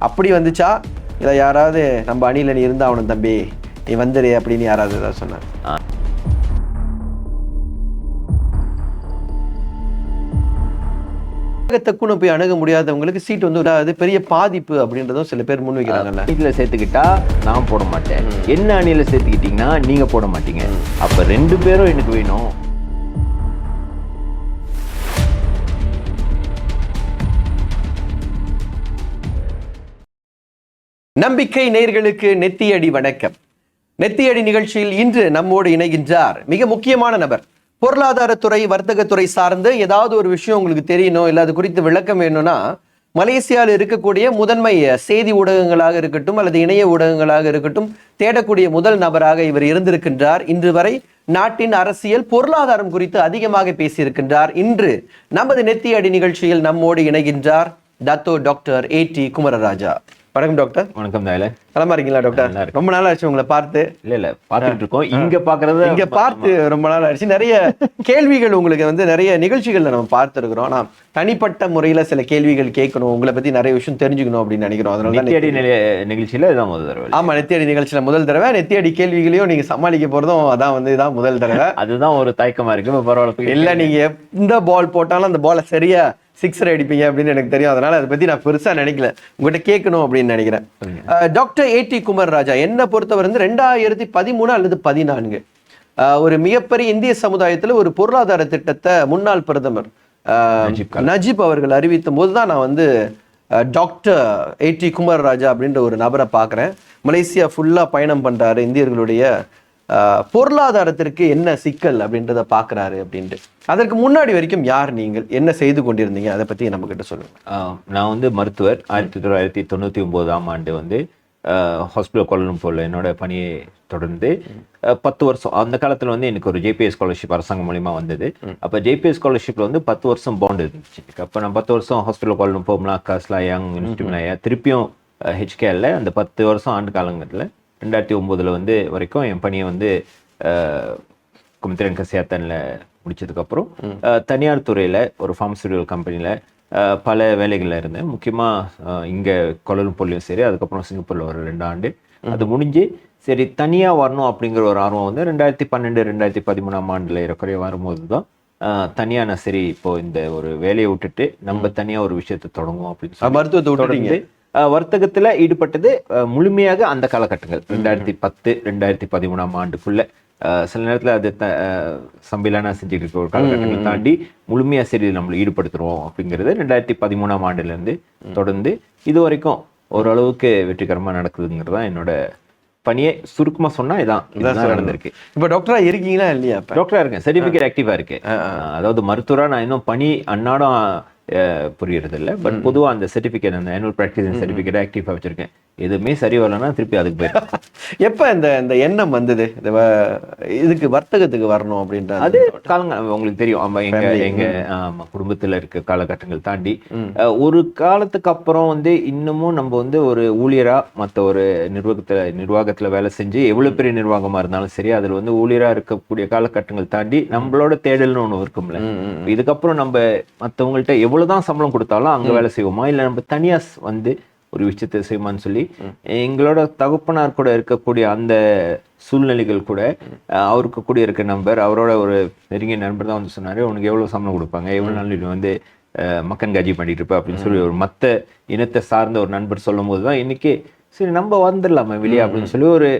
அப்படி வந்துச்சா? இல்லை யாராவது நம்ம அணியில் நீ இருந்தா அவனும் தம்பி. நீ வந்துரு அப்படின்னு யாராவது ஏதாவது சொன்னார் ஆ. தக்குன்னு போய் அணுக முடியாதவங்களுக்கு சீட் வந்து அது பெரிய பாதிப்பு அப்படின்றதும் சில பேர் முன்வைக்கிறாங்கல்ல. அணியில சேர்த்துக்கிட்டா நான் போட மாட்டேன். என்ன அணியில சேர்த்துக்கிட்டீங்கன்னா நீங்க போட மாட்டீங்க. அப்ப ரெண்டு பேரும் எனக்கு வேணும். நம்பிக்கை நேர்களுக்கு நெத்தியடி வணக்கம். நெத்தியடி நிகழ்ச்சியில் இன்று நம்மோடு இணைகின்றார் மிக முக்கியமான நபர். பொருளாதாரத்துறை வர்த்தகத்துறை சார்ந்து ஏதாவது ஒரு விஷயம் உங்களுக்கு தெரியணும் இல்லை அது குறித்து விளக்கம் வேணும்னா மலேசியாவில் இருக்கக்கூடிய முதன்மை செய்தி ஊடகங்களாக இருக்கட்டும் அல்லது இணைய ஊடகங்களாக இருக்கட்டும் தேடக்கூடிய முதல் நபராக இவர் இருந்திருக்கின்றார். இன்று வரை நாட்டின் அரசியல் பொருளாதாரம் குறித்து அதிகமாக பேசியிருக்கின்றார். இன்று நமது நெத்தியடி நிகழ்ச்சியில் நம்மோடு இணைகின்றார் Dato doctor A D Kumararaja. வணக்கம் டாக்டர். வணக்கம் தாயில. நலமா இருக்கீங்களா டாக்டர். ரொம்ப நாள் ஆச்சு உங்களை பார்த்து. இல்ல இல்ல பாத்துட்டு இருக்கோம். இங்க பாக்குறது இங்க பார்த்து ரொம்ப நாள் ஆச்சு நிறைய கேள்விகள் உங்களுக்கு வந்து நிறைய நிகழ்ச்சிகள்ல நம்ம பார்த்துருக்கிறோம். நான் தனிப்பட்ட முறையில சில கேள்விகள் கேட்கணும். உங்களை பத்தி நிறைய விஷயம் தெரிஞ்சுக்கணும் அப்படின்னு நினைக்கிறோம். அதனால தான் நெத்தியடி நிலைய- நிகழ்ச்சியில இதான் முதல் தடவை. ஆமா நெத்தியடி நிகழ்ச்சியில முதல் தடவை. நெத்தியடி கேள்விகளையும் நீங்க சமாளிக்க போறதும் அதான் வந்து இதான் முதல் தடவை. அதுதான் ஒரு தயக்கமா இருக்கு. பரவாயில்ல இல்ல நீங்க எந்த பால் போட்டாலும் அந்த பாலை சரியா சிக்ஸர் அடிப்பீங்க அப்படின்னு எனக்கு தெரியும். அதனால அதை பத்தி நான் பெருசா நினைக்கல. உங்ககிட்ட கேட்கணும் அப்படின்னு நினைக்கிறேன். Doctor A T Kumar Raja என்ன பொறுத்தவரை வந்து ரெண்டாயிரத்தி பதிமூணு அல்லது பதினான்கு ஒரு மிகப்பெரிய இந்திய சமுதாயத்துல ஒரு பொருளாதார திட்டத்தை முன்னாள் பிரதமர் நஜீப் அவர்கள் அறிவித்த போது தான் நான் வந்து doctor A T Kumar Raja அப்படின்ற ஒரு நபரை பார்க்குறேன். மலேசியா ஃபுல்லா பயணம் பண்றாரு இந்தியர்களுடைய பொருளாதாரத்திற்கு என்ன சிக்கல் அப்படின்றத பார்க்கறாரு அப்படின்ட்டு. அதற்கு முன்னாடி வரைக்கும் யார் நீங்கள்? என்ன செய்து கொண்டிருந்தீங்க? அதை பத்தி நம்ம கிட்ட சொல்லுங்க. ஆஹ் நான் வந்து மருத்துவர். ஆயிரத்தி தொள்ளாயிரத்தி தொண்ணூற்றி ஒம்போதாம் ஆண்டு வந்து ஹாஸ்பிட்டல் கோலம்பூரில் என்னோட பணியை தொடர்ந்து பத்து வருஷம் அந்த காலத்தில் வந்து எனக்கு ஒரு ஜேபிஎஸ் ஸ்காலர்ஷிப் அரசாங்கம் மூலிமா வந்தது. அப்போ ஜேபிஎஸ் ஸ்காலர்ஷிப்பில் வந்து பத்து வருஷம் பாண்ட் இருந்துச்சு. அப்போ நான் பத்து வருஷம் ஹாஸ்பிட்டல் கோலம்பூர் மலாக்காஸ்லா யங் இன்ஸ்டியூட்லாயா திருப்பியும் ஹெச்கேல அந்த பத்து வருஷம் ஆண்டு காலங்கத்தில் ரெண்டாயிரத்தி ஒம்போதில் வந்து வரைக்கும் என் பணியை வந்து குமித்திரன் கசியாத்தனில் முடிச்சதுக்கப்புறம் அஹ், தனியார் துறையில் ஒரு ஃபார்மசூட்டிக்கல் கம்பெனியில் பல வேலைகளில் இருந்தேன். முக்கியமாக இங்கே கொலலும்பூர்லையும் சரி அதுக்கப்புறம் சிங்கப்பூரில் ஒரு ரெண்டு ஆண்டு. அது முடிஞ்சு சரி தனியாக வரணும் அப்படிங்கிற ஒரு ஆர்வம் வந்து ரெண்டாயிரத்தி பன்னெண்டு ரெண்டாயிரத்தி பதிமூணாம் ஆண்டில் இறக்குறைய வரும்போது தான் தனியாக நான் சரி இப்போ இந்த ஒரு வேலையை விட்டுட்டு நம்ம தனியாக ஒரு விஷயத்தை தொடங்குவோம் அப்படின்னு மருத்துவத்தை அஹ், வர்த்தகத்துல ஈடுபட்டது முழுமையாக அந்த காலகட்டங்கள். ரெண்டாயிரத்தி பத்து ரெண்டாயிரத்தி பதிமூணாம் ஆண்டுக்குள்ள சில நேரத்துல அது த- சம்பிலானா செஞ்சுட்டு இருக்க ஒரு காலகட்டங்கள் தாண்டி முழுமையா சரி நம்மளை ஈடுபடுத்துறோம் அப்படிங்கிறது ரெண்டாயிரத்தி பதிமூணாம் ஆண்டுல இருந்து தொடர்ந்து இது வரைக்கும் ஓரளவுக்கு வெற்றிகரமா நடக்குதுங்கிறது தான் என்னோட பணியை. சுருக்கமா சொன்னா இதான். இதுதான் நடந்திருக்கு. இப்ப டாக்டரா இருக்கீங்களா இல்லையா இப்ப? டாக்டரா இருக்கேன். சர்டிபிகேட் ஆக்டிவா இருக்கு. அதாவது மருத்துவரா நான் இன்னும் பணி அன்னாடம் அஹ், புரியறது இல்ல பட் பொதுவா அந்த சர்டிபிகேட் அந்த ஆனுவல் ப்ராக்டிஸ் சர்டிபிகேட் ஆக்டிவா வச்சிருக்கேன். எதுவுமே சரி வரலன்னா திருப்பி அதுக்கு போயிருக்கேன் எப்ப இந்த இந்த எண்ணம் வந்தது? இதுக்கு வர்த்தகத்துக்கு வரணும் அப்படின்ற அது காலங்க உங்களுக்கு தெரியும். ஆமா எங்க எங்க ஆமா குடும்பத்துல இருக்க காலகட்டங்கள் தாண்டி. ஒரு காலத்துக்கு அப்புறம் வந்து இன்னமும் நம்ம வந்து ஒரு ஊழியரா மத்த ஒரு நிர்வாகத்துல நிர்வாகத்துல வேலை செஞ்சு எவ்வளவு பெரிய நிர்வாகமா இருந்தாலும் சரி அதுல வந்து ஊழியரா இருக்கக்கூடிய காலகட்டங்கள் தாண்டி நம்மளோட தேடல்னு ஒண்ணு இருக்கும்ல. இதுக்கப்புறம் நம்ம மத்தவங்கள்ட்ட எவ்வளவுதான் சம்பளம் கொடுத்தாலும் அங்க வேலை செய்வோமா? இல்ல நம்ம தனியா ஸ்- வந்து ஒரு விஷயத்தை செய்வோமான்னு சொல்லி எங்களோட தகப்பனார் கூட இருக்கக்கூடிய அந்த சூழ்நிலைகள் கூட அவருக்கு கூட இருக்க நண்பர் அவரோட ஒரு நெருங்கிய நண்பர் தான் வந்து சொன்னாரு உனக்கு எவ்வளவு சம்பளம் கொடுப்பாங்க? எவ்வளவு நாள் நீ வந்து மக்கன் காஜி பண்ணிட்டு இருப்ப? அப்படின்னு சொல்லி ஒரு மத்த இனத்தை சார்ந்த ஒரு நண்பர் சொல்லும் போது தான் இன்னைக்கு சரி நம்ம வந்துடலாமா வெளியே அப்படின்னு சொல்லி ஒரு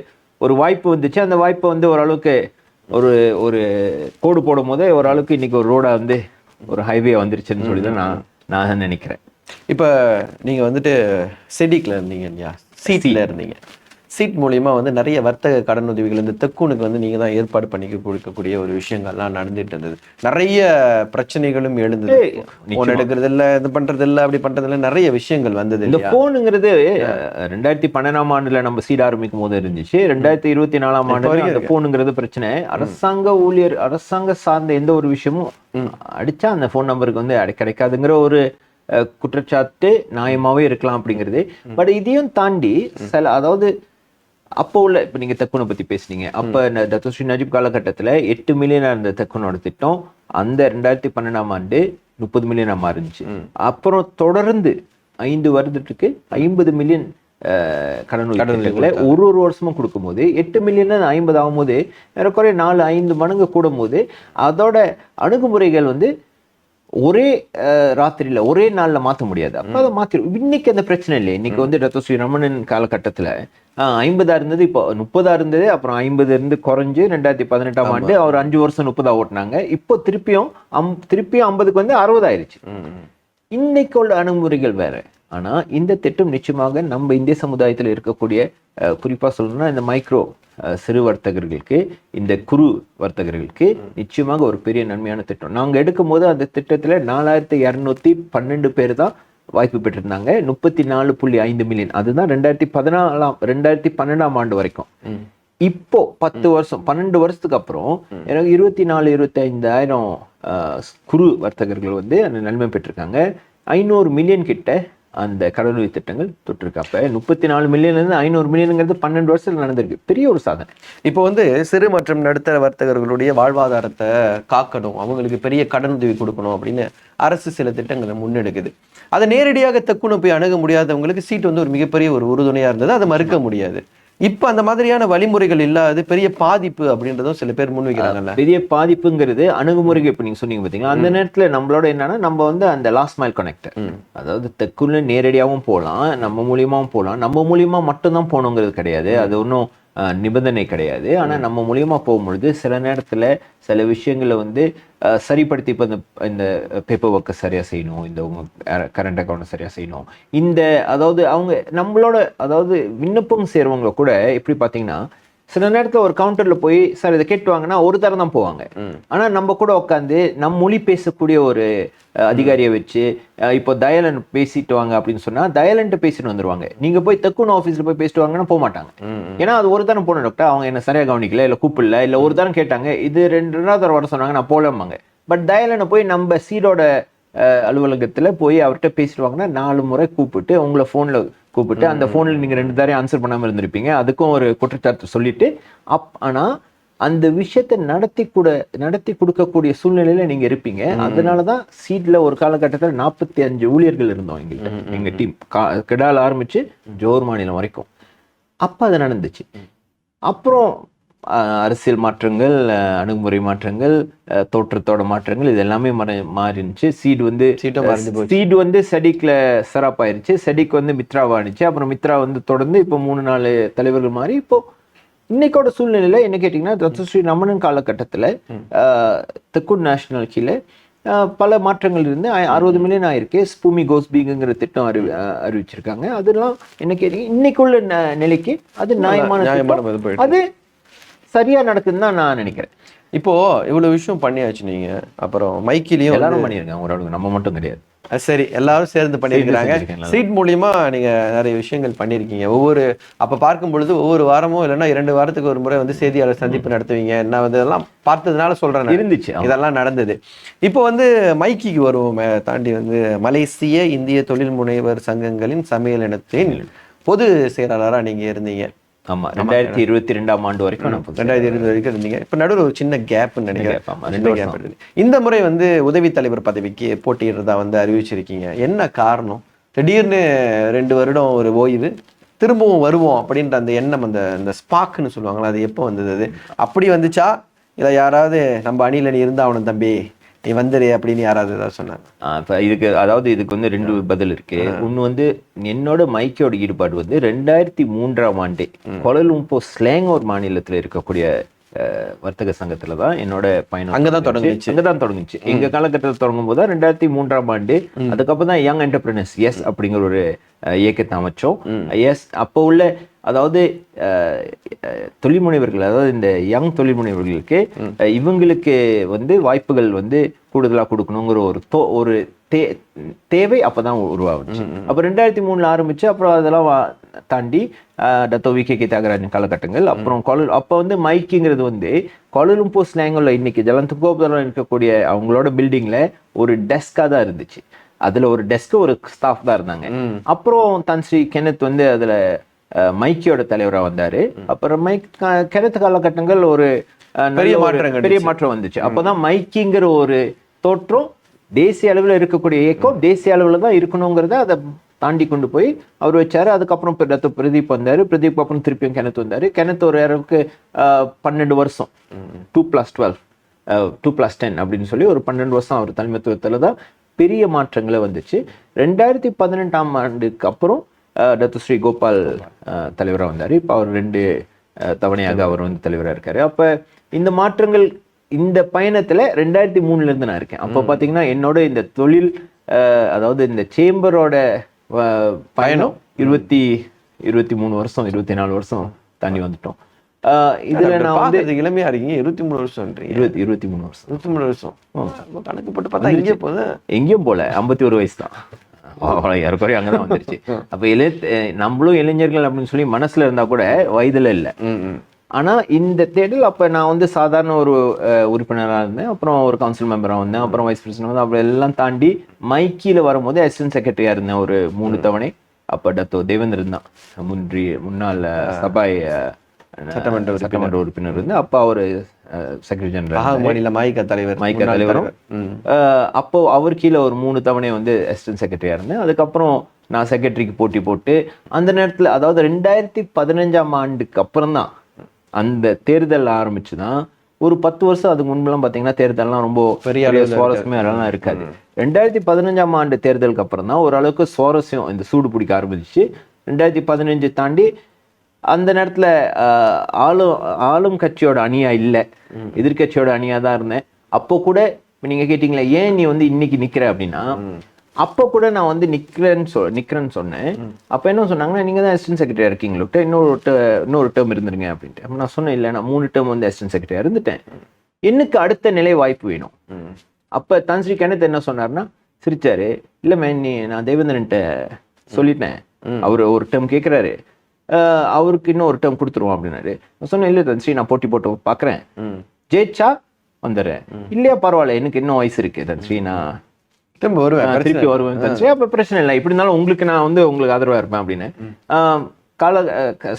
ஒரு வாய்ப்பு வந்துச்சு. அந்த வாய்ப்பை வந்து ஓரளவுக்கு ஒரு ஒரு கோடு போடும் போதே ஓரளவுக்கு இன்னைக்கு ஒரு ரோடா வந்து ஒரு ஹைவே வந்துருச்சுன்னு சொல்லி தான் நான் நான் நினைக்கிறேன். இப்ப நீங்க வந்துட்டு செடிக்ல இருந்தீங்க இல்லையா? சீட்ல இருந்தீங்க. சீட் மூலியமா வந்து நிறைய வர்த்தக கடன் உதவிகள் இந்த தெக்கூனுக்கு வந்து நீங்க தான் ஏற்பாடு பண்ணி கொடுக்கக்கூடிய ஒரு விஷயங்கள்லாம் நடந்துட்டு இருந்தது. நிறைய பிரச்சனைகளும் எழுந்தது. போன் எடுக்கிறது இல்ல இது பண்றது இல்ல அப்படி இல்ல நிறைய விஷயங்கள் வந்தது இந்த இல்லையா? போனுங்கிறது ரெண்டாயிரத்தி பன்னெண்டாம் ஆண்டுல நம்ம சீட் ஆரம்பிக்கும் போது இருந்துச்சு. ரெண்டாயிரத்தி இருபத்தி நாலாம் ஆண்டு வரைக்கும் அந்த போனுங்கிறது பிரச்சனை. அரசாங்க ஊழியர் அரசாங்க சார்ந்த எந்த ஒரு விஷயமும் அடிச்சா அந்த போன் நம்பருக்கு வந்து கிடைக்காதுங்கிற ஒரு குற்றச்சாட்டு நியாயமாவே இருக்கலாம் அப்படிங்கிறது. பட் இதையும் தாண்டி சில அதாவது அப்போ உள்ள இப்ப நீங்க தெக்குனை பத்தி பேசுனீங்க. அப்ப இந்த டாக்டர் ஸ்ரீ நஜீப் காலகட்டத்துல எட்டு மில்லியனா இருந்த தெக்குனோட திட்டம் அந்த ரெண்டாயிரத்தி பன்னெண்டாம் ஆண்டு முப்பது மில்லியனா மாறிச்சு. அப்புறம் தொடர்ந்து ஐந்து வருடத்துக்கு ஐம்பது மில்லியன் கடன் திட்டங்களை ஒரு ஒரு வருஷமும் கொடுக்கும்போது எட்டு மில்லியன் ஐம்பது ஆகும்போது ஏறக்குறைய நாலு ஐந்து மடங்கு கூடும்போது அதோட அணுகுமுறைகள் வந்து ஒரே ராத்திரியில ஒரே நாள்ல மாத்த முடியாது. அப்ப அதை மாத்தி இன்னைக்கு அந்த பிரச்சனை இல்லை இன்னைக்கு வந்து ரத்த ஸ்ரீ ரமணன் காலகட்டத்துல ஆஹ், ஐம்பதா இருந்தது இப்போ முப்பதா இருந்தது அப்புறம் ஐம்பது இருந்து குறைஞ்சு ரெண்டாயிரத்தி பதினெட்டாம் ஆண்டு அவர் அஞ்சு வருஷம் முப்பதா ஓட்டினாங்க. இப்போ திருப்பியும் அம் திருப்பியும் ஐம்பதுக்கு வந்து அறுபது ஆயிருச்சு இன்னைக்கு உள்ள அணுகுமுறைகள் வேற. ஆனா இந்த திட்டம் நிச்சயமாக நம்ம இந்திய சமுதாயத்தில் இருக்கக்கூடிய அஹ், குறிப்பா சொல்லணும்னா இந்த மைக்ரோ சிறு வர்த்தகர்களுக்கு இந்த குறு வர்த்தகர்களுக்கு நிச்சயமாக ஒரு பெரிய நன்மையான திட்டம். நாங்க எடுக்கும் போது அந்த திட்டத்துல நாலாயிரத்தி இரநூத்தி பன்னெண்டு பேர் தான் வாய்ப்பு பெற்றிருந்தாங்க. முப்பத்தி நாலு புள்ளி ஐந்து மில்லியன். அதுதான் ரெண்டாயிரத்தி பதினாலாம் ரெண்டாயிரத்தி பன்னெண்டாம் ஆண்டு வரைக்கும். இப்போ பத்து வருஷம் பன்னெண்டு வருஷத்துக்கு அப்புறம் எனக்கு இருபத்தி நாலு இருபத்தி ஐந்தாயிரம் குறு வர்த்தகர்கள் வந்து அந்த நன்மை பெற்றிருக்காங்க. ஐநூறு மில்லியன் கிட்ட அந்த கடனுதவி திட்டங்கள் தொட்டிருக்கு அப்போ முப்பத்தி நாலு மில்லியன்லேருந்து ஐநூறு மில்லியனுங்கிறது பன்னெண்டு வருஷத்தில் நடந்திருக்கு. பெரிய ஒரு சாதனை. இப்போ வந்து சிறு மற்றும் நடுத்தர வர்த்தகர்களுடைய வாழ்வாதாரத்தை காக்கணும். அவங்களுக்கு பெரிய கடனுதவி கொடுக்கணும் அப்படின்னு அரசு சில திட்டங்களை முன்னெடுக்குது. அதை நேரடியாக தக்குன்னு போய் அணுக முடியாதவங்களுக்கு சீட் வந்து ஒரு மிகப்பெரிய ஒரு உறுதுணையாக இருந்தது. அதை மறுக்க முடியாது. இப்போ அந்த மாதிரியான வழிமுறைகள் இல்லாது பெரிய பாதிப்பு அப்படின்றதும் சில பேர் முன்வைக்கிறாங்கல்ல. பெரிய பாதிப்புங்கிறது அணுகுமுறைகள் இப்ப நீங்க சொன்னீங்க பாத்தீங்களா? அந்த நேரத்துல நம்மளோட என்னன்னா நம்ம வந்து அந்த லாஸ்ட் மைல் கனெக்டர் அதாவது தெக்குள்ள நேரடியாகவும் போகலாம் நம்ம மூலியமாவும் போகலாம் நம்ம மூலியமா மட்டும்தான் போகணுங்கிறது கிடையாது. அது ஒன்றும் நிபந்தனை கிடையாது. ஆனா நம்ம மூலியமா போகும்பொழுது சில நேரத்துல சில விஷயங்களை வந்து சரிப்படுத்தி இப்போ இந்த இந்த பேப்பர் ஒர்க்கை சரியா செய்யணும் இந்த கரண்ட் அக்கௌண்ட் சரியா செய்யணும். இந்த அதாவது அவங்க நம்மளோட அதாவது விண்ணப்பம் செய்றவங்க கூட எப்படி பாத்தீங்கன்னா சில நேரத்துல ஒரு கவுண்டர்ல போய் சார் இதை கேட்டு வாங்கன்னா ஒரு தரம் தான் போவாங்க. ஆனா நம்ம கூட உட்காந்து நம் மொழி பேசக்கூடிய ஒரு அதிகாரியை வச்சு இப்போ தயலன் பேசிட்டு வாங்க அப்படின்னு சொன்னா தயலன்ட்டு பேசிட்டு வந்துருவாங்க. நீங்க போய் தக்குன ஆஃபீஸ்ல போய் பேசிட்டு வாங்கன்னா போக மாட்டாங்க. ஏன்னா அது ஒரு தரம் போன டாக்டர் அவங்க என்ன சரியா கவனிக்கல இல்ல கூப்பிடல இல்ல ஒரு தரம் கேட்டாங்க இது ரெண்டு ரெண்டாவது தரம் வர சொன்னாங்க நான் போலம்பாங்க. பட் தயலனை போய் நம்ம சீடோட அலுவலகத்துல போய் அவர்கிட்ட பேசிட்டு வாங்கன்னா நாலு முறை கூப்பிட்டு உங்களை போன்ல கூப்பிட்டு அந்த போன்ல நீங்க ரெண்டு தரையும் ஆன்சர் பண்ணாம இருந்திருப்பீங்க. அதுக்கும் ஒரு குற்றச்சாட்டு சொல்லிட்டு அப் ஆனா அந்த விஷயத்தை நடத்தி கூட நடத்தி கொடுக்கக்கூடிய சூழ்நிலையில நீங்க இருப்பீங்க. அதனாலதான் சீட்ல ஒரு காலகட்டத்துல நாற்பத்தி அஞ்சு ஊழியர்கள் இருந்தோம் எங்கள்கிட்ட எங்க டீம். கிடால ஆரம்பிச்சு ஜோர் மாநிலம் வரைக்கும். அப்ப அது நடந்துச்சு. அப்புறம் அரசியல் மாற்றங்கள் அணுகுமுறை மாற்றங்கள் தோற்றத்தோட மாற்றங்கள் இது எல்லாமே மற- மாறிடுச்சு சீடு வந்து. சீடு வந்து செடிக்ல செராப் ஆயிருச்சு செடிக் வந்து மித்ராவானிச்சு அப்புறம் மித்ரா வந்து தொடர்ந்து இப்போ மூணு நாலு தலைவர்கள் மாறி இப்போ இன்னைக்கோட சூழ்நிலையில என்ன கேட்டீங்கன்னா ரத்தஸ்ரீ ரமணன் காலகட்டத்துல ஆஹ், தெக்குன் நேஷனல் கீழே பல மாற்றங்கள் இருந்து அறுபது மில்லியன் ஆயிருக்கு. ஸ்பூமி கோஸ்பிங்கிற திட்டம் அறி அறிவிச்சிருக்காங்க. அதெல்லாம் என்ன கேட்டீங்க இன்னைக்குள்ள நிலைக்கு அது நியாயமான அது சரியா நடக்குதுன்னு தான் நான் நினைக்கிறேன். இப்போ இவ்வளவு விஷயம் பண்ணியாச்சு நீங்க அப்புறம் மைக்கிலையும் எல்லாரும் பண்ணியிருக்காங்க ஒரு நம்ம மட்டும் கிடையாது. சரி எல்லாரும் சேர்ந்து பண்ணியிருக்கிறாங்க? சீட் மூலியமா நீங்க நிறைய விஷயங்கள் பண்ணியிருக்கீங்க. ஒவ்வொரு அப்ப பார்க்கும் பொழுது ஒவ்வொரு வாரமும் இல்லைன்னா இரண்டு வாரத்துக்கு ஒரு முறை வந்து செய்தியாளர் சந்திப்பு நடத்துவீங்க. நான் வந்து இதெல்லாம் பார்த்ததுனால சொல்றேன். இருந்துச்சு. இதெல்லாம் நடந்தது. இப்போ வந்து மைக்கிக்கு வருவோம் தாண்டி வந்து மலேசிய இந்திய தொழில் முனைவர் சங்கங்களின் சமையல் இனத்தின் பொது செயலாளரா நீங்க இருந்தீங்க. ஆமா ரெண்டாயிரத்தி இருபத்தி ரெண்டாம் ஆண்டு வரைக்கும் ரெண்டாயிரத்தி இருபது வரைக்கும் இருந்தீங்க இப்ப நடுவில் ஒரு சின்ன கேப்னு நினைக்கிறேன். ரெண்டு. இருக்கு. இந்த முறை வந்து உதவி தலைவர் பதவிக்கு போட்டியிடுறதா வந்து அறிவிச்சிருக்கீங்க. என்ன காரணம்? திடீர்னு ரெண்டு வருடம் ஒரு ஓய்வு திரும்பவும் வருவோம் அப்படின்ற அந்த எண்ணம் அந்த அந்த ஸ்பாக்குன்னு சொல்லுவாங்களா அது எப்போ வந்தது அப்படி வந்துச்சா? இல்லை யாராவது நம்ம அணியில நீ இருந்தா அவனும் தம்பி. நீ வந்துரு அப்படின்னு யாராவது ஏதாவது சொன்னாங்க? இப்ப இதுக்கு அதாவது இதுக்கு வந்து ரெண்டு பதில் இருக்கு. ஒண்ணு வந்து என்னோட மைக்கோட ஈடுபாடு வந்து ரெண்டாயிரத்தி மூன்றாம் ஆண்டே கொலலும்போ ஸ்லேங்கோர் மாநிலத்துல இருக்கக்கூடிய வர்த்தக சங்கத்துல தான் என்னோட பயணம் அங்கதான் தொடங்குச்சு. தொடங்குச்சு. அங்கதான் தொடங்குச்சு. எங்க காலகட்டத்தில் தொடங்கும் போது தான் ரெண்டாயிரத்தி மூன்றாம் ஆண்டு அதுக்கப்புறம் தான் யங் என்டர்பிரினர்ஸ் எஸ் அப்படிங்கிற ஒரு இயக்கத்தை அமைச்சோம். எஸ் அப்போ உள்ள அதாவது தொழில் முனைவர்கள் அதாவது இந்த யங் தொழில் முனைவர்களுக்கு அஹ், இவங்களுக்கு வந்து வாய்ப்புகள் வந்து கூடுதலா கொடுக்கணுங்கிற ஒரு தோ ஒரு தே தேவை அப்பதான் உருவாகுச்சு. அப்ப ரெண்டாயிரத்தி மூணுல ஆரம்பிச்சு அப்புறம் அதெல்லாம் தாண்டி Dato V K K Thiagarajan காலகட்டங்கள். அப்புறம் கொல அப்ப வந்து மைக்குங்கிறது வந்து கொலலும்போ ஸ்லாங்கில் இன்னைக்கு ஜலந்துகோபுரம் இருக்கக்கூடிய அவங்களோட பில்டிங்ல ஒரு டெஸ்கா தான் இருந்துச்சு. அதுல ஒரு டெஸ்க் ஒரு ஸ்டாஃப் தான் இருந்தாங்க. அப்புறம் தன் ஸ்ரீ கெனத் வந்து அதுல மைக்கியோட தலைவரா வந்தாரு. அப்புறம் மைக் கெனத் காலகட்டங்கள் ஒரு பெரிய மாற்றம் பெரிய. மாற்றம் வந்துச்சு. அப்பதான் மைக்கிங்கிற ஒரு தோற்றம் தேசிய அளவில் இருக்கக்கூடிய இயக்கம் தேசிய அளவில் தான் இருக்கணுங்கிறத அதை தாண்டி கொண்டு போய் அவர் வச்சார். அதுக்கப்புறம் இப்ப பிரதீப் வந்தார். பிரதீப் அப்புறம் திருப்பியும் கிணத்து வந்தார். கிணத்து ஒரு அளவுக்கு பன்னெண்டு வருஷம். Two plus twelve two plus ten அப்படின்னு சொல்லி ஒரு பன்னெண்டு வருஷம் அவர் தலைமைத்துவத்தில் தான் பெரிய மாற்றங்களே வந்துச்சு. ரெண்டாயிரத்தி பதினெட்டாம் ஆண்டுக்கு அப்புறம் டத்து ஸ்ரீ கோபால் தலைவராக வந்தார். இப்போ அவர் ரெண்டு தவணையாக அவர் வந்து தலைவராக இருக்கார். அப்போ இந்த மாற்றங்கள் இந்த பயணத்துல ரெண்டாயிரத்தி மூணுல இருந்து நான் இருக்கேன். அப்போ பாத்தீங்கன்னா என்னோட இந்த தொழில் அதாவது இந்த சேம்பரோட பயணம் இருபத்தி இருபத்தி மூணு வருஷம் இருபத்தி நாலு வருஷம் தாண்டி வந்துட்டோம். இதுல நான் வந்து இளமையா இருக்கீங்க. இருபத்தி மூணு வருஷம்ன்றீங்க. இருபத்தி இருபத்தி மூணு வருஷம். இருபத்தி மூணு வருஷம். கணக்கு போட்டு பார்த்தா இங்கே போகுது எங்கேயும் போல. ஐம்பத்தி ஒரு வயசு தான் ஏறக்குறைய அங்கதான் வந்துருச்சு. அப்ப இளைய நம்மளும் இளைஞர்கள் அப்படின்னு சொல்லி மனசுல இருந்தா கூட வயதுல இல்லை. ம், ம். ஆனா இந்த தேடல் அப்ப நான் வந்து சாதாரண ஒரு அஹ், உறுப்பினரா இருந்தேன். அப்புறம் ஒரு கவுன்சில் மெம்பரா வந்தேன். அப்புறம் வைஸ் பிரசிடன்ட் வந்து அப்புறம் எல்லாம் தாண்டி மைக்கில வரும்போது அசிஸ்டன்ட் செக்ரட்டரியா இருந்தேன். ஒரு மூணு தவணை. அப்ப டத்தோ தேவேந்திரன் தான். முன்றி முன்னாள் சபாய் சட்டமன்ற சட்டமன்ற உறுப்பினர் இருந்து அப்ப அவரு செக்ரட்டரி ஜெனரல் மாநில மாய்க்க தலைவர். முன்னாள் தலைவரும் அப்போ அவர் கீழே ஒரு மூணு தவணை வந்து அசிஸ்டன்ட் செக்ரட்டரியா இருந்தேன். அதுக்கப்புறம் நான் செக்ரட்டரிக்கு போட்டி போட்டு அந்த நேரத்துல அதாவது ரெண்டாயிரத்தி பதினஞ்சாம் ஆண்டுக்கு அப்புறம் தான் அந்த தேர்தல் ஆரம்பிச்சு தான் ஒரு பத்து வருஷம் அதுக்கு முன்பெல்லாம் பாத்தீங்கன்னா தேர்தல்லாம் ரொம்ப பெரிய அளவுல சுவாரஸ்யமே அதெல்லாம் இருக்காது. ரெண்டாயிரத்தி பதினஞ்சாம் ஆண்டு தேர்தலுக்கு அப்புறம் தான் ஓரளவுக்கு சுவாரஸ்யம் இந்த சூடு பிடிக்க ஆரம்பிச்சு ரெண்டாயிரத்தி பதினஞ்சு தாண்டி அந்த நேரத்துல ஆளும் ஆளும் கட்சியோட அணியா இல்ல. எதிர்க்கட்சியோட அணியா தான் இருந்தேன். அப்போ கூட இப்ப நீங்க கேட்டீங்களே ஏன் நீ வந்து இன்னைக்கு நிக்கிற அப்படின்னா அப்போ கூட நான் வந்து நிக்கிறேன்னு சொ நிக்கிறேன்னு சொன்னேன். அப்ப என்ன சொன்னாங்கன்னா நீங்க தான் அசிஸ்டன்ட் செக்ரட்டரியா இருக்கீங்களா இன்னொரு இன்னொரு டேர்ம் இருந்துருங்க அப்படின்ட்டு. அப்ப நான் சொன்னேன் இல்லை நான் மூணு டேர்ம் வந்து அசிஸ்டன்ட் செக்ரட்டரியா இருந்துட்டேன். எனக்கு அடுத்த நிலை வாய்ப்பு வேணும். ம். அப்ப தன்ஸ்ரீ கணத்து என்ன சொன்னார்னா சிரிச்சாரு. இல்ல மேம் நீ நான் தேவேந்திரன்ட்ட சொல்லிட்டேன். அவர் ஒரு டேர்ம் கேட்குறாரு அவருக்கு இன்னும் ஒரு டேர்ம் கொடுத்துருவோம் அப்படின்னாரு. நான் சொன்னேன் இல்ல தன்ஸ்ரீ நான் போட்டி போட்டு பார்க்கறேன் ம். ஜெயிச்சா வந்துடுறேன். இல்லையா பரவாயில்ல. எனக்கு இன்னும் வயசு இருக்கு. தன்ஸ்ரீ நான் திரும்ப வருவேன் திருப்பி வருவேன் அப்ப பிரச்சனை இல்லை. இப்படி இருந்தாலும் உங்களுக்கு நான் வந்து உங்களுக்கு ஆதரவா இருப்பேன் அப்படின்னு. கால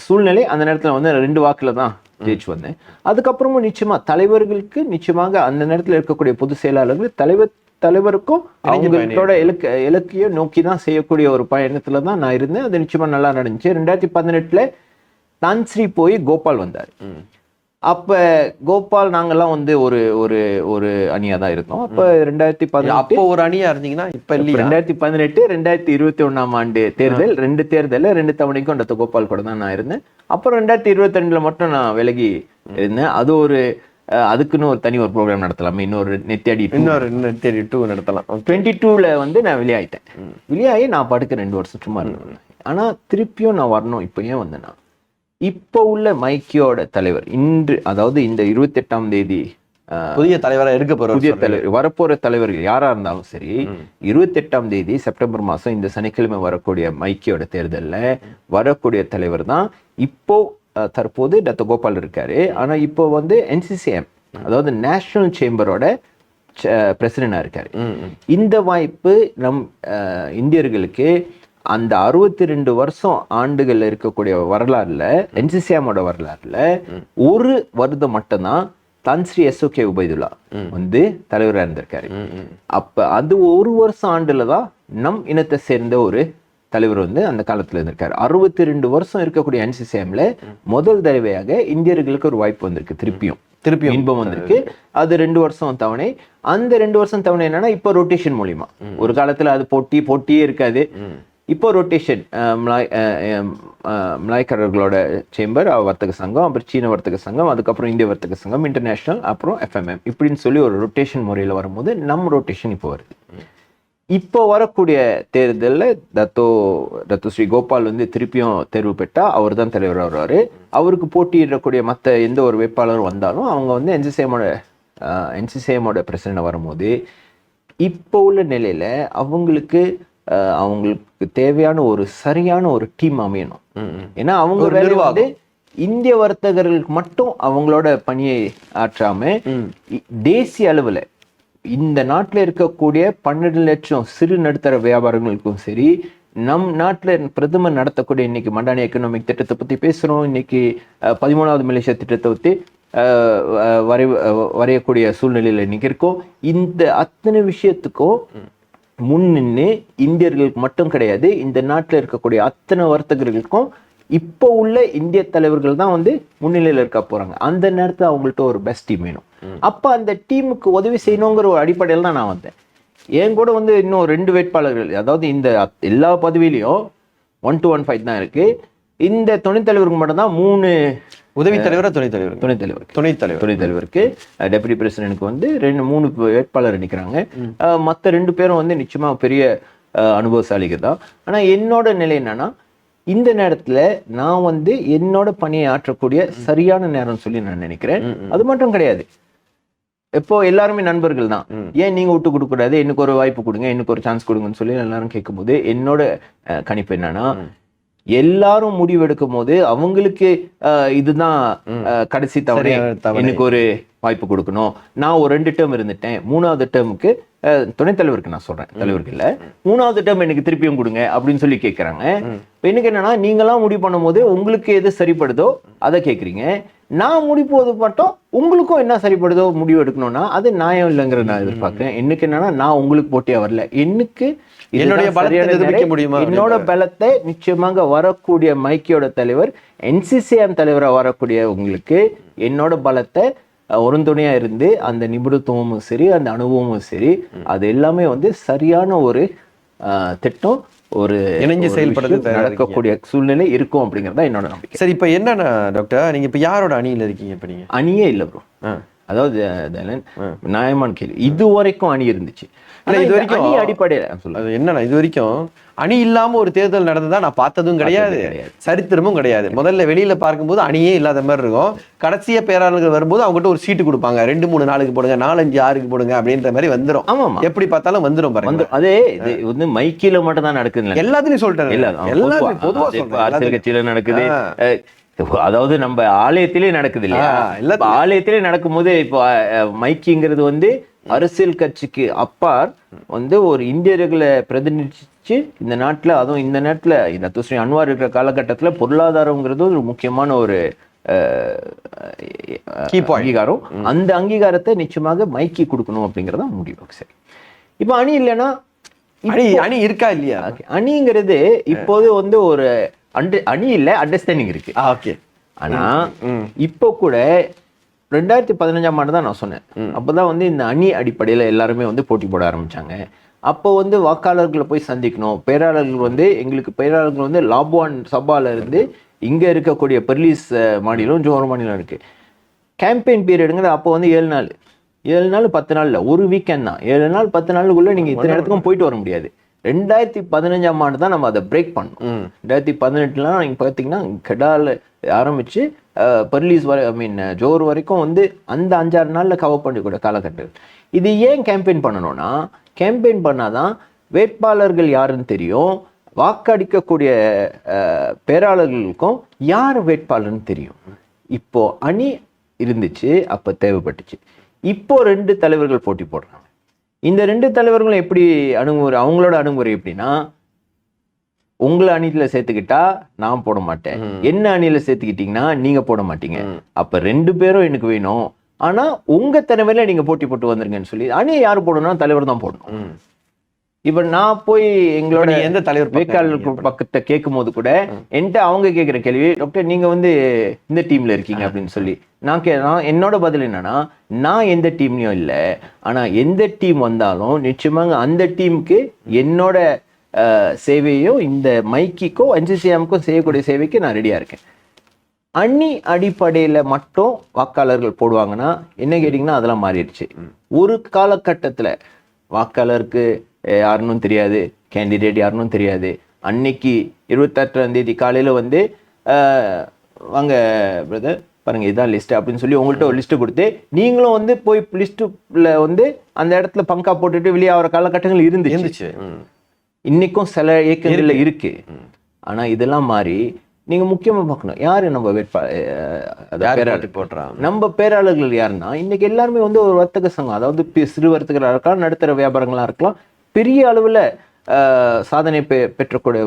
சூழ்நிலை அந்த நேரத்துல வந்து ரெண்டு வாக்குல தான் ஜெயிச்சு வந்தேன். அதுக்கப்புறமும் நிச்சயமா தலைவர்களுக்கு நிச்சயமாக அந்த நேரத்துல இருக்கக்கூடிய பொதுச் செயலாளர்கள் தலைவர் தலைவருக்கும் அவங்களோட இலக்கு இலக்கைய நோக்கி தான் செய்யக்கூடிய ஒரு பயணத்துல தான் நான் இருந்தேன். அது நிச்சயமா நல்லா நடந்துச்சு. ரெண்டாயிரத்தி பதினெட்டுல தான்ஸ்ரீ போய் கோபால் வந்தார். அப்ப கோபால் நாங்கெல்லாம் வந்து ஒரு ஒரு ஒரு அணியா தான் இருந்தோம். அப்ப ரெண்டாயிரத்தி பதினெட்டு அப்போ ஒரு அணியா இருந்தீங்கன்னா இப்ப இல்லையா? ரெண்டாயிரத்தி பதினெட்டு ரெண்டாயிரத்தி இருபத்தி ஒண்ணாம் ஆண்டு தேர்தல் ரெண்டு தேர்தல்ல ரெண்டு தவணைக்கும் டத்த கோபால் கூட தான் நான் இருந்தேன். அப்புறம் ரெண்டாயிரத்தி இருபத்தி ரெண்டுல மட்டும் நான் விலகி இருந்தேன். அது ஒரு அதுக்குன்னு ஒரு தனி ஒரு ப்ரோக்ராம் நடத்தலாமே. இன்னொரு நெத்தியடி இன்னொரு தேடி டூ நடத்தலாம். டுவெண்ட்டி டூல வந்து நான் வெளியாயிட்டேன். வெளியாகி நான் பாட்டுக்கு ரெண்டு வருஷம் சும்மா இருந்தேன். ஆனா திருப்பியும் நான் வரணும். இப்போ ஏன் வந்தேன்னா இப்போ உள்ள மைக்கியோட தலைவர் இன்று அதாவது இந்த இருபத்தி எட்டாம் தேதி புதிய தலைவரா இருக்க போற புதிய தலைவர் வரப்போற தலைவர்கள் யாரா இருந்தாலும் சரி இருபத்தி எட்டாம் தேதி செப்டம்பர் மாசம் இந்த சனிக்கிழமை வரக்கூடிய மைக்கியோட தேர்தல்ல வரக்கூடிய தலைவர் தான் இப்போ தற்போது டத்த கோபால் இருக்காரு. ஆனா இப்போ வந்து என்சிசிஎம் அதாவது நேஷனல் சேம்பரோட பிரசிடண்டா இருக்காரு. இந்த வாய்ப்பு நம் இந்தியர்களுக்கு அந்த அறுபத்தி ரெண்டு வருஷம் ஆண்டுகள்ல இருக்கக்கூடிய வரலாறுல என்சிசிஎமோட வரலாறுல ஒரு வருடம் மட்டும்தான் தன்ஸ்ரீ எஸ்ஓகே உபைதுல்லா வந்து தலைவராக இருந்திருக்காரு. அப்ப அது ஒரு வருஷம் ஆண்டுல தான் நம் இனத்தை சேர்ந்த ஒரு தலைவர் வந்து அந்த காலத்துல இருந்திருக்காரு. அறுபத்தி ரெண்டு வருஷம் இருக்கக்கூடிய என்சிசிஎம்ல முதல் தடவையாக இந்தியர்களுக்கு ஒரு வாய்ப்பு வந்திருக்கு திருப்பியும். திருப்பியும் இன்பம் வந்திருக்கு. அது ரெண்டு வருஷம் தவணை. அந்த ரெண்டு வருஷம் தவணை என்னன்னா இப்போ ரொட்டேஷன் மூலியமா. ஒரு காலத்துல அது போட்டி போட்டியே இருக்காது. இப்போ ரொட்டேஷன் மலாய்க்காரர்களோட சேம்பர் வர்த்தக சங்கம் அப்புறம் சீன வர்த்தக சங்கம் அதுக்கப்புறம் இந்திய வர்த்தக சங்கம் இன்டர்நேஷனல் அப்புறம் எஃப்எம்எம் இப்படின்னு சொல்லி ஒரு ரொட்டேஷன் முறையில் வரும்போது நம் ரொட்டேஷன் இப்போ வருது. இப்போ வரக்கூடிய தேர்தலில் தத்தோ தத்து ஸ்ரீ கோபால் வந்து திருப்பியும் தேர்வு பெற்றா அவர் தான் தலைவர் வருவார் அவருக்கு போட்டியிடக்கூடிய மற்ற எந்த ஒரு வேட்பாளரும் வந்தாலும் அவங்க வந்து என்சிசிஎமோட என்சிசிஎமோட பிரசிடண்ட் வரும்போது இப்போ உள்ள நிலையில் அவங்களுக்கு அவங்களுக்கு தேவையான ஒரு சரியான ஒரு டீம் அமையணும். ஏன்னா அவங்க வேலை. வந்து இந்திய வர்த்தகர்களுக்கு மட்டும் அவங்களோட பணியை ஆற்றாம தேசிய அளவுல இந்த நாட்டுல இருக்கக்கூடிய பன்னெண்டு லட்சம் சிறு நடுத்தர வியாபாரங்களுக்கும் சரி நம் நாட்டுல பிரதமர் நடத்தக்கூடிய இன்னைக்கு மண்டானி எக்கனாமிக் திட்டத்தை பத்தி பேசுறோம். இன்னைக்கு பதிமூணாவது மலேசியா திட்டத்தை அஹ், வரை வரையக்கூடிய சூழ்நிலையில இன்னைக்கு இருக்கோம். இந்த அத்தனை விஷயத்துக்கும் முன் நின்று இந்தியர்களுக்கு மட்டும் கிடையாது இந்த நாட்டில் இருக்கக்கூடிய அத்தனை வர்த்தகர்களுக்கும் இப்போ உள்ள இந்திய தலைவர்கள் தான் வந்து முன்னிலையில் இருக்க போறாங்க. அந்த நேரத்தில் அவங்கள்ட்ட ஒரு பெஸ்ட் டீம் வேணும். அப்போ அந்த டீமுக்கு உதவி செய்யணுங்கிற ஒரு அடிப்படையில் தான் நான் வந்தேன். என் கூட வந்து இன்னும் ரெண்டு வேட்பாளர்கள் அதாவது இந்த எல்லா பதவியிலையும் ஒன் டு ஒன் ஃபைவ் தான் இருக்கு. இந்த துணைத் தலைவருக்கு மட்டும்தான் மூணு உதவி தலைவரா துணைத் தலைவர்? துணைத் தலைவருக்கு துணைத் தலைவர். துணைத் தலைவருக்கு டெபுட்டி பிரசிடென்ட்க்கு வந்து ரெண்டு மூணு வேட்பாளர் நிற்கிறாங்க மற்ற ரெண்டு பேரும் வந்து நிச்சயமா பெரிய அனுபவசாலிகள் தான். ஆனா என்னோட நிலை என்னன்னா இந்த நேரத்துல நான் வந்து என்னோட பணியை ஆற்றக்கூடிய சரியான நேரம் சொல்லி நான் நினைக்கிறேன். அது மட்டும் கிடையாது. இப்போ எல்லாருமே நண்பர்கள் தான். ஏன் நீங்க விட்டு கொடுக்க கூடாது எனக்கு ஒரு வாய்ப்பு கொடுங்க எனக்கு ஒரு சான்ஸ் கொடுங்கன்னு சொல்லி எல்லாரும் கேட்கும்போது என்னோட கணிப்பு என்னன்னா எல்லாரும் முடிவெடுக்கும் போது அவங்களுக்கு இதுதான் கடைசி தவணை. எனக்கு ஒரு வாய்ப்பு கொடுக்கணும். நான் ஒரு ரெண்டு டேர்ம் இருந்துட்டேன். மூணாவது டேர்முக்கு துணைத் தலைவருக்கு நான் சொல்றேன். தலைவருக்கு இல்ல. மூணாவது டேர்ம் எனக்கு திருப்பியும் கொடுங்க அப்படின்னு சொல்லி கேட்கறாங்க இப்ப எனக்கு என்னன்னா நீங்களாம் முடிவு பண்ணும்போது உங்களுக்கு எது சரிப்படுதோ அதை கேட்குறீங்க நான் முடிப்போது மட்டும் உங்களுக்கும் என்ன சரிப்படுதோ முடிவு எடுக்கணும்னா அது நியாயம் இல்லைங்கிற நான் எதிர்பார்க்கிறேன். எனக்கு என்னன்னா நான் உங்களுக்கு போட்டியா வரல. எனக்கு என்னுடைய என்னோட பலத்தை நிச்சயமாக வரக்கூடிய மைக்கியோட தலைவர் என்சிசிஎம் தலைவரா வரக்கூடிய உங்களுக்கு என்னோட பலத்தை உறுதுணையா இருந்து அந்த நிபுணத்துவமும் சரி அந்த அனுபவமும் சரி அது எல்லாமே வந்து சரியான ஒரு திட்டம். ஒரு இணைஞ்சு செயல்படுறது நடக்கக்கூடிய சூழ்நிலை இருக்கும் அப்படிங்கறத என்னோட நம்பிக்கை. சரி இப்ப என்னன்னா டாக்டர் நீங்க இப்ப யாரோட அணியில இருக்கீங்க இப்ப நீங்க? அணியே இல்லை ப்ரோ. அதாவது தலன், நியாயமான கேள்வி. இது வரைக்கும் அணி இருந்துச்சு. இது வரைக்கும் அடிப்படையில அது என்னன்னா இது வரைக்கும் அணி இல்லாம ஒரு தேர்தல் நடந்ததா நான் பார்த்ததும் கிடையாது. சரித்திரமும் கிடையாது. முதல்ல வெளியில பார்க்கும்போது அணியே இல்லாத மாதிரி இருக்கும். கடைசியா பேராளர்கள் வரும்போது அவங்ககிட்ட ஒரு சீட்டு கொடுப்பாங்க. ரெண்டு மூணு நாளுக்கு போடுங்க நாலஞ்சு ஆறுக்கு போடுங்க அப்படின்ற மாதிரி வந்துரும். ஆமாமா எப்படி பார்த்தாலும் வந்துரும் பாருங்க. அதே இது வந்து மைக்கில மட்டும் தான் நடக்குதுல்ல எல்லாத்துலயும் சொல்லிட்டேன். இல்ல ஆமா, எல்லாத்துலயும் பொதுவா. பொதுவா அது இப்ப சொல்றேன். அரசியல். கட்சியில நடக்குது. அதாவது நம்ம ஆலயத்திலே நடக்குது இல்லையா. இப்ப ஆலயத்திலே நடக்கும்போது இப்போ மைக்கிங்கிறது வந்து அரசியல் கட்சிக்கு அப்பார் வந்து ஒரு இந்தியர்களை பிரதிநிதிச்சு இந்த நாட்டுல அதுவும் இந்த நேரத்துல இந்த துஸ்ரீ அன்வார் இருக்கிற காலகட்டத்துல பொருளாதாரம்ங்கிறது ஒரு முக்கியமான ஒரு. அங்கீகாரம் அந்த அங்கீகாரத்தை நிச்சயமாக மைக்கி கொடுக்கணும் அப்படிங்கறத முடிவு சரி இப்போ அணி இல்லைன்னா அணி அணி இருக்கா இல்லையா. அணிங்கிறது இப்போது வந்து ஒரு அண்டு அணி இல்ல அண்டர்ஸ்டாண்டிங் இருக்கு. ஓகே ஆனா இப்போ கூட ரெண்டாயிரத்தி பதினஞ்சாம் ஆண்டு தான் நான் சொன்னேன். அப்பதான் வந்து இந்த அணி அடிப்படையில எல்லாருமே வந்து போட்டி போட ஆரம்பிச்சாங்க. அப்போ வந்து வாக்காளர்களை போய் சந்திக்கணும். பேராளர்கள் வந்து எங்களுக்கு பேராளர்கள் வந்து லாபுவான் சபால இருந்து இங்க இருக்கக்கூடிய பெர்லிஸ் மாநிலம் ஜோர் மாநிலம் இருக்கு. கேம்பெயின் பீரியடுங்கிறது அப்போ வந்து ஏழு நாள். ஏழு நாள் பத்து நாள்ல. ஒரு வீக்கெண்ட் தான். ஏழு நாள் பத்து நாளுக்குள்ள நீங்க இத்தனை இடத்துக்கும் போயிட்டு வர முடியாது. ரெண்டாயிரத்தி பதினஞ்சாம் ஆண்டு தான் நம்ம அதை பிரேக் பண்ணோம். ரெண்டாயிரத்தி பதினெட்டுலாம் நீங்க பார்த்தீங்கன்னா கெடால ஆரம்பிச்சு அஹ், பர்லீஸ் வரை ஐ மீன் ஜோர் வரைக்கும் வந்து அந்த அஞ்சாறு நாள்ல கவர் பண்ணக்கூடிய காலகட்டம். இது ஏன் கேம்பெயின் பண்ணணும்னா கேம்பெயின் பண்ணாதான் வேட்பாளர்கள் யாருன்னு தெரியும் வாக்களிக்கக்கூடிய பேராளர்களுக்கும் யார் வேட்பாளர்னு தெரியும். இப்போ அணி இருந்துச்சு அப்ப தேவைப்பட்டுச்சு. இப்போ ரெண்டு தலைவர்கள் போட்டி போடுறாங்க. இந்த ரெண்டு தலைவர்களும் எப்படி அணுகுமுறை அவங்களோட அணுகுமுறை எப்படின்னா உங்களை அணியில சேர்த்துக்கிட்டா நான் போட மாட்டேன். என்ன அணியில சேர்த்துக்கிட்டீங்கன்னா நீங்க போட மாட்டீங்க. அப்ப ரெண்டு பேரும் எனக்கு வேணும். ஆனா உங்க திறமையில நீங்க போட்டி போட்டு வந்துருங்கன்னு சொல்லி அணியை யாரு போடணும்னா தலைவர் தான் போடணும். இப்ப நான் போய் எங்களோட எந்த தலைவர் இருக்கீங்க? பக்கத்தை கேட்கும் போது கூட என்கிட்ட அவங்க கேட்குற கேள்வி டாக்டர் நீங்க வந்து இந்த டீம்ல இருக்கீங்க அப்படின்னு சொல்லி. நான் கே நான் என்னோட பதில் என்னன்னா நான் எந்த டீம்லயும் இல்லை. ஆனா எந்த டீம் வந்தாலும் நிச்சயமாக அந்த டீமுக்கு என்னோட சேவையோ இந்த மைக்கிக்கோ என்சிசிஎம்க்கும் செய்யக்கூடிய சேவைக்கு நான் ரெடியா இருக்கேன். அணி அடிப்படையில மட்டும் வாக்காளர்கள் போடுவாங்கன்னா என்ன கேட்டிங்கன்னா அதெல்லாம் மாறிடுச்சு. ஒரு காலகட்டத்துல வாக்காளருக்கு அஹ், யாருன்னும் தெரியாது. கேண்டிடேட் யாருன்னும் தெரியாது. அன்னைக்கு இருபத்தெட்டாம் தேதி காலையில வந்து வாங்க பிரதர் பாருங்க இதான் லிஸ்ட் அப்படின்னு சொல்லி உங்கள்கிட்ட ஒரு லிஸ்ட் கொடுத்து நீங்களும் வந்து போய் லிஸ்ட்டுல வந்து அந்த இடத்துல பங்கா போட்டுட்டு வெளியே ஆகிற காலகட்டங்கள் இருந்துச்சு. இருந்துச்சு. ம். இன்னைக்கும் சில இயக்கங்கள்ல இருக்கு. ஆனா இதெல்லாம் மாறி நீங்க முக்கியமா பார்க்கணும். யாரு நம்ம வேட்பா அஹ், அதாவது யார் பேராளர். போட்டி போடுறான் நம்ம பேராளர்கள் யாருன்னா இன்னைக்கு எல்லாருமே வந்து ஒரு வர்த்தக சங்கம் அதாவது சிறு வர்த்தகர்களா இருக்கலாம் நடுத்தர வியாபாரங்களா இருக்கலாம் பெரிய அளவுல சாதனை பெ- பெற்றக்கூடிய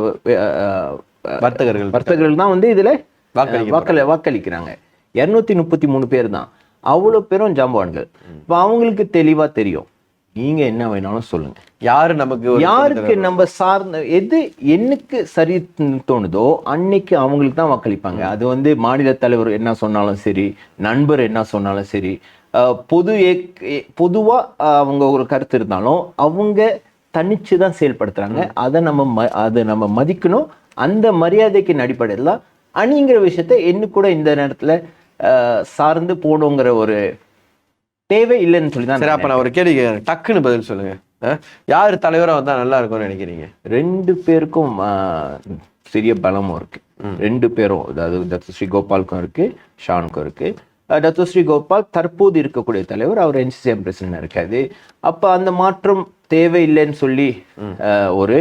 வர்த்தகர்கள் வர்த்தகர்கள் தான் வந்து இதுல வாக்களி வாக்களிக்கிறாங்க. இருநூத்தி முப்பத்தி மூணு பேர் தான். அவ்வளவு பேரும் ஜாம்பவான்கள். இப்போ அவங்களுக்கு தெளிவா தெரியும். நீங்க என்ன வேணாலும் சொல்லுங்க. யாரு நமக்கு யாருக்கு நம்ம சார்ந்த எது என்னக்கு சரி தோணுதோ அன்னைக்கு அவங்களுக்கு தான் வாக்களிப்பாங்க. அது வந்து மாநில தலைவர் என்ன சொன்னாலும் சரி நண்பர் என்ன சொன்னாலும் சரி பொது பொதுவா அவங்க ஒரு கருத்து இருந்தாலும் அவங்க தனிச்சு தான் செயல்படுத்துறாங்க அதை நம்ம ம- அதை நம்ம மதிக்கணும். அந்த மரியாதைக்கு அடிப்படையில் தான் அணிங்கிற விஷயத்த என்ன கூட இந்த நேரத்துல சார்ந்து போகணுங்கிற ஒரு தேவை இல்லைன்னு சொல்லி தான் சரி அப்ப நான் ஒரு கேள்வி. டக்குன்னு பதில் சொல்லுங்க. அஹ், யாரு தலைவரா வந்தா நல்லா இருக்கும்னு நினைக்கிறீங்க? ரெண்டு பேருக்கும் சிறிய பலமும் இருக்கு. ரெண்டு பேரும் அதாவது ஸ்ரீ கோபாலுக்கும் இருக்கு ஷானுக்கும் இருக்கு. அஹ், டாக்டர் ஸ்ரீ கோபால் தற்போது இருக்கக்கூடிய தலைவர். அவர் என்சிசிஎம் பிரசிடண்ட் இருக்காது அப்ப அந்த மாற்றம் தேவையில்லைன்னு சொல்லி ஒரு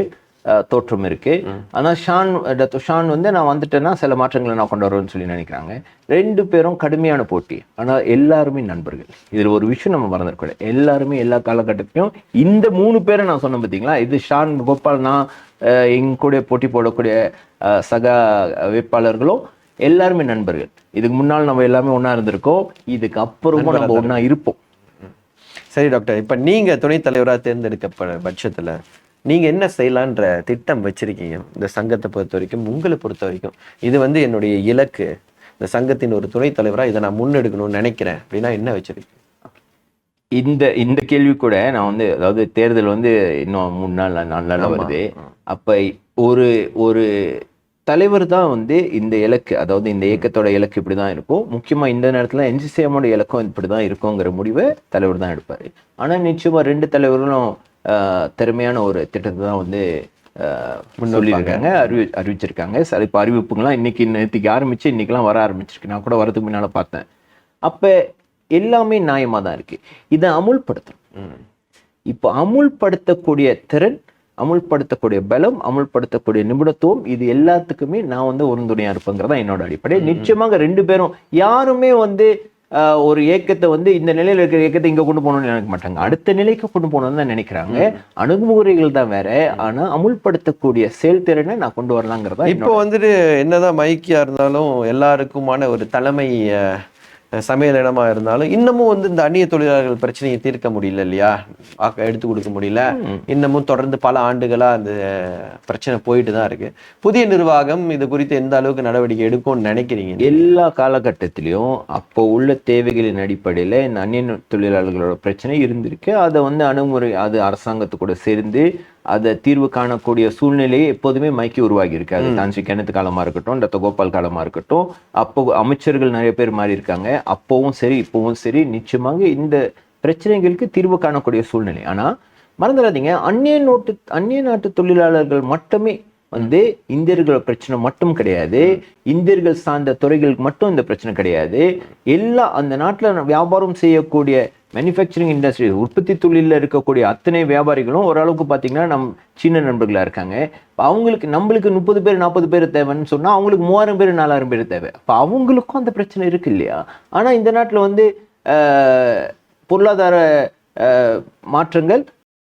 தோற்றம் இருக்கு. ஆனா ஷான் டாக்டர் ஷான் வந்து நான் வந்துட்டேன்னா சில மாற்றங்களை நான் கொண்டு வருவேன்னு சொல்லி நினைக்கிறாங்க. ரெண்டு பேரும் கடுமையான போட்டி. ஆனா எல்லாருமே நண்பர்கள். இதுல ஒரு விஷயம் நம்ம மறந்துடக்கூடாது. எல்லாருமே எல்லா காலகட்டத்திலும் இந்த மூணு பேரை நான் சொன்னேன் பார்த்தீங்களா இது ஷான் கோபால் நான் எங்க கூட போட்டி போடக்கூடிய சக வேட்பாளர்களும் எல்லாருமே நண்பர்கள். இதுக்கு முன்னால் நம்ம எல்லாமே ஒண்ணா இருந்திருக்கோம். இதுக்கு அப்புறமும் நம்ம ஒண்ணா இருப்போம். சரி டாக்டர் இப்ப நீங்க துணைத் தலைவரா தேர்ந்தெடுக்கப்பட பட்சத்துல நீங்க என்ன செய்யலான்ற திட்டம் வச்சிருக்கீங்க? இந்த சங்கத்தை பொறுத்த வரைக்கும் உங்களை பொறுத்த வரைக்கும். இது வந்து என்னுடைய இலக்கு. இந்த சங்கத்தின் ஒரு துணைத் தலைவரா இதை நான் முன்னெடுக்கணும்னு நினைக்கிறேன். அப்படின்னா என்ன வச்சிருக்கீங்க? இந்த இந்த கேள்வி கூட நான் வந்து அதாவது தேர்தல் வந்து இன்னும் மூணு நாள் நாலு நாள் வருது. அப்ப ஒரு ஒரு தலைவர் தான் வந்து இந்த இலக்கு அதாவது இந்த இயக்கத்தோட இலக்கு இப்படிதான் இருக்கும். முக்கியமா இந்த நேரத்துல என்ஜிசிஎம்மோட இலக்கம் இப்படிதான் இருக்குங்கிற முடிவை தலைவர் தான் எடுப்பாரு. ஆனா நிச்சயமா ரெண்டு தலைவர்களும் திறமையான ஒரு திட்டத்தை தான் வந்து சொல்லியிருக்காங்க அறிவி அறிவிச்சிருக்காங்க. சரி இப்போ அறிவிப்புங்களாம் இன்னைக்கு நேற்றுக்கு ஆரம்பிச்சு இன்னைக்கெல்லாம் வர ஆரம்பிச்சிருக்கு. நான் கூட வரதுக்கு முன்னால பார்த்தேன். அப்ப எல்லாமே நியாயமா தான் இருக்கு. இதை அமுல்படுத்தணும். இப்போ அமுல்படுத்தக்கூடிய திறன் அமுல்படுத்தக்கூடிய பலம் அமுல்படுத்தக்கூடிய நிபுணத்துவம் இது எல்லாத்துக்குமே நான் வந்து உறுதுணையா இருப்பேங்கிறதா என்னோட அடிப்படை. நிச்சயமாக ரெண்டு பேரும் யாருமே வந்து ஒரு இயக்கத்தை வந்து இந்த நிலையில இருக்கிற இயக்கத்தை இங்க கொண்டு போகணும்னு நினைக்க மாட்டாங்க. அடுத்த நிலைக்கு கொண்டு போகணும்னு தான் நினைக்கிறாங்க. அணுகுமுறைகள் தான் வேற. ஆனா அமுல்படுத்தக்கூடிய செயல்திறனை நான் கொண்டு வரலாங்கிறதா இப்போ வந்துட்டு என்னதான் மைக்கியா இருந்தாலும் எல்லாருக்குமான ஒரு தலைமை சமையல் இடமா இருந்தாலும் இன்னமும் வந்து இந்த அந்நிய தொழிலாளர்கள் பிரச்சனையை தீர்க்க முடியல இல்லையா? எடுத்து கொடுக்க முடியல. இன்னமும் தொடர்ந்து பல ஆண்டுகளா அந்த பிரச்சனை போயிட்டு தான் இருக்கு. புதிய நிர்வாகம் இது குறித்து எந்த அளவுக்கு நடவடிக்கை எடுக்கும்னு நினைக்கிறீங்க எல்லா காலகட்டத்திலையும் அப்போ உள்ள தேவைகளின் அடிப்படையில் இந்த அந்நிய தொழிலாளர்களோட பிரச்சனை இருந்திருக்கு. அதை வந்து அணுகுமுறை அது அரசாங்கத்து கூட சேர்ந்து அதை தீர்வு காணக்கூடிய சூழ்நிலையை எப்போதுமே மைக்கி உருவாகி இருக்கு அது தான்சி கிணத்து காலமா இருக்கட்டும் டாக்டர் கோபால் காலமா இருக்கட்டும் அப்போ அமைச்சர்கள் நிறைய பேர் மாறி இருக்காங்க. அப்போவும் சரி இப்போவும் சரி நிச்சயமாக இந்த பிரச்சனைகளுக்கு தீர்வு காணக்கூடிய சூழ்நிலை. ஆனா மறந்துடாதீங்க. அந்நிய நோட்டு அந்நிய நாட்டு தொழிலாளர்கள் மட்டுமே வந்து இந்தியர்கள் பிரச்சனை மட்டும் கிடையாது. இந்தியர்கள் சார்ந்த துறைகளுக்கு மட்டும் இந்த பிரச்சனை கிடையாது. எல்லா அந்த நாட்டுல வியாபாரம் செய்யக்கூடிய மேனுஃபேக்சரிங் இண்டஸ்ட்ரி உற்பத்தி தொழிலில் இருக்கக்கூடிய அத்தனை வியாபாரிகளும் ஓரளவுக்கு பார்த்தீங்கன்னா நம் சீன நண்பர்களாக இருக்காங்க. இப்போ அவங்களுக்கு நம்மளுக்கு முப்பது பேர் நாற்பது பேர் தேவைன்னு சொன்னால் அவங்களுக்கு மூவாயிரம் பேர் நாலாயிரம் பேர் தேவை. அப்போ அவங்களுக்கும் அந்த பிரச்சனை இருக்கு இல்லையா? ஆனால் இந்த நாட்டில் வந்து பொருளாதார மாற்றங்கள்